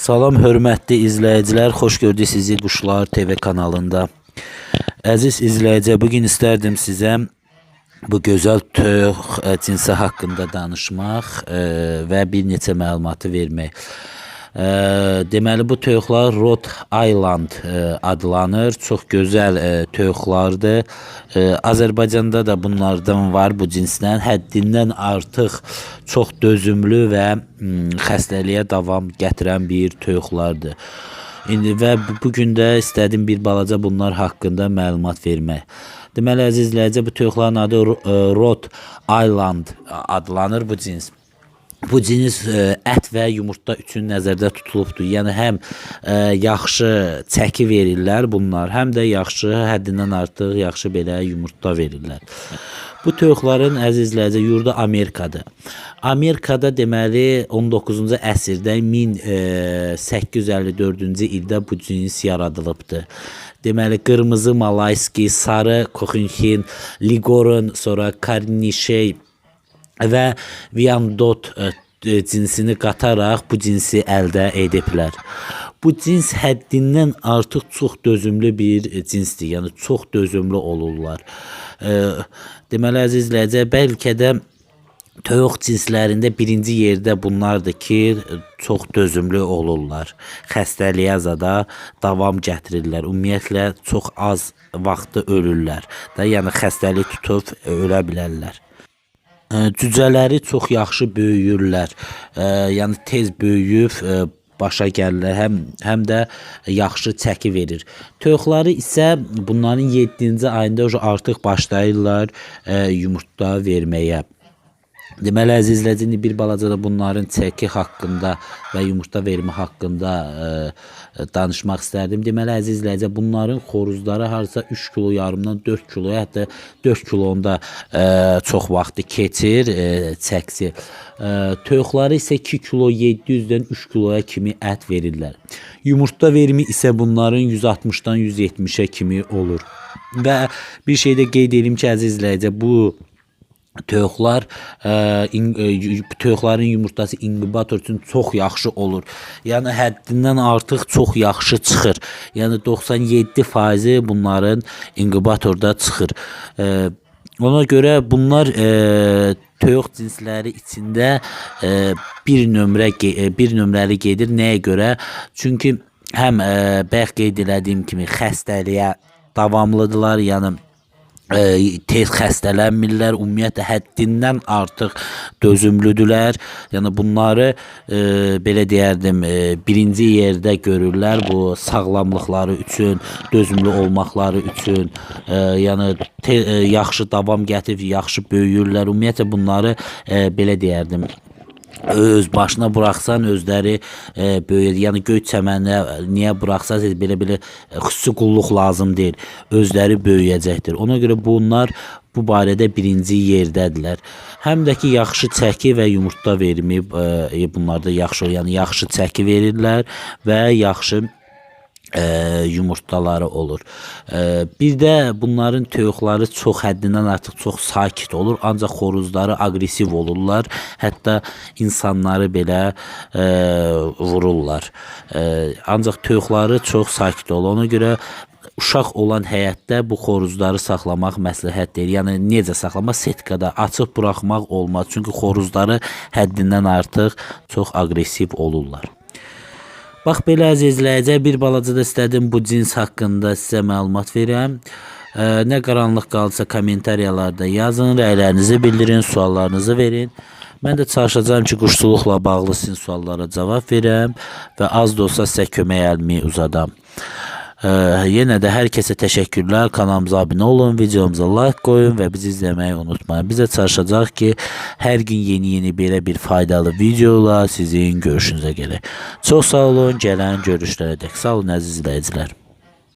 Salam hörmətli izləyicilər, xoş gördük sizi Quşlar TV kanalında. Əziz izləyici, bu gün istərdim sizə bu gözəl ə, cinsi haqqında danışmaq ə, və bir neçə məlumatı vermək. Ə, deməli bu toyuqlar Rhode Island ə, adlanır. Çox gözəl ə, toyuqlardır. Ə, Azərbaycanda da bunlardan var bu cinsdən. Həddindən artıq çox dözümlü və xəstəliyə davam gətirən bir toyuqlardır. İndi və bu gün də bir balaca bunlar haqqında məlumat vermək. Deməli əziz bu toyuqların adı ə, Rhode Island adlanır bu cins. Bu cins ə, ət və yumurta üçün nəzərdə tutulubdur. Yəni həm ə, yaxşı çəki verirlər bunlar, həm də yaxşı həddindən artıq yaxşı belə yumurta verirlər. Bu toyuqların əziz izləyici yurdu Amerikadır. Amerikada deməli 19-cu əsrdə 1854-cü ildə bu cins yaradılıbdı. Deməli qırmızı malayski, sarı koxinkin, ligorun, sonra karnişey və Viandot ə, ə, cinsini qataraq bu cinsi əldə ediblər. Bu cins həddindən artıq çox dözümlü bir e, cinsdir. Yəni çox dözümlü olurlar. Deməli əziz izləyicilər, bəlkə də Toyuq cinslərində birinci yerdə bunlardır ki, çox dözümlü olurlar. Xəstəliyə zada davam gətirirlər. Ümumiyyətlə çox az vaxtı ölürlər. Da yəni xəstəlik tutub ölə bilərlər cücələri çox yaxşı böyüyürlər. E, yəni tez böyüyüb başa gəlirlər, həm həm də yaxşı çəki verir. Toyuqları isə bunların 7-ci ayında artıq başlayırlar yumurta verməyə. Deməli əziz izləyicini bir balaca da bunların çəki haqqında və yumurta vermə haqqında ə, danışmaq istərdim. Deməli əziz izləyici bunların xoruzları harca 3 kilo yarımdan 4 kiloya hətta 4 kilonda ə, çox vaxtı keçir ə, çəksi. Ə, toyuqları isə 2 kilo 700-dən 3 kiloya kimi ət verirlər. Yumurta verimi isə bunların 160-dan 170-ə kimi olur. Və bir şey də qeyd edim ki, əziz izləyici bu Toyuqlar ə, yu- toyuqların yumurtası inkubator üçün çox yaxşı olur. Yəni həddindən artıq çox yaxşı çıxır. Yəni 97% bunların inkubatorda çıxır. Ə, ona görə bunlar toyuq cinsləri içində bir nömrə bir nömrəli gedir. Nəyə görə? Çünki həm bayaq qeyd elədiyim kimi xəstəliyə davamlıdırlar. Yəni ə, tez xəstələnmirlər, ümumiyyətlə həddindən artıq dözümlüdülər. Yəni bunları ə, belə deyərdim, ə, birinci yerdə görürlər bu sağlamlıqları üçün, dözümlü olmaqları üçün. Ə, yəni te, ə, yaxşı davam gətirib, yaxşı böyüyürlər. Ümumiyyətlə bunları ə, belə deyərdim, öz başına buraxsan özləri e, böyür. Yəni göy çəməninə niyə buraxsaz belə belə e, xüsusi qulluq lazım deyil. Özləri böyüyəcəkdir. Ona görə bunlar bu barədə birinci yerdədirlər. Həm də ki yaxşı çəki və yumurta verimi e, bunlarda yaxşı, yəni yaxşı çəki verirlər və yaxşı ə, yumurtaları olur. Ə, bir də bunların toyuqları çox həddindən artıq çox sakit olur, ancaq xoruzları aqressiv olurlar. Hətta insanları belə ə, vururlar. Ə, ancaq toyuqları çox sakit olur. Ona görə uşaq olan həyətdə bu xoruzları saxlamaq məsləhət deyil. Yəni necə saxlamaq? Setkada açıq buraxmaq olmaz. Çünki xoruzları həddindən artıq çox aqressiv olurlar. Bax belə əziz izləyicilər, bir balaca da istədim bu cins haqqında sizə məlumat verəm. Ə, nə qaranlıq qalsa kommentariyalarda yazın, rəylərinizi bildirin, suallarınızı verin. Mən də çalışacağam ki, quşçuluqla bağlı sizin suallara cavab verəm və az da olsa sizə kömək əlimi uzadam. Ə, yenə də hər kəsə təşəkkürlər. Kanalımıza abunə olun, videomuza like qoyun və bizi izləməyi unutmayın. Biz də çalışacağıq ki, hər gün yeni-yeni belə bir faydalı videolar sizin görüşünüzə gəlir. Çox sağ olun, gələn görüşlərə dək. Sağ olun əziz izləyicilər.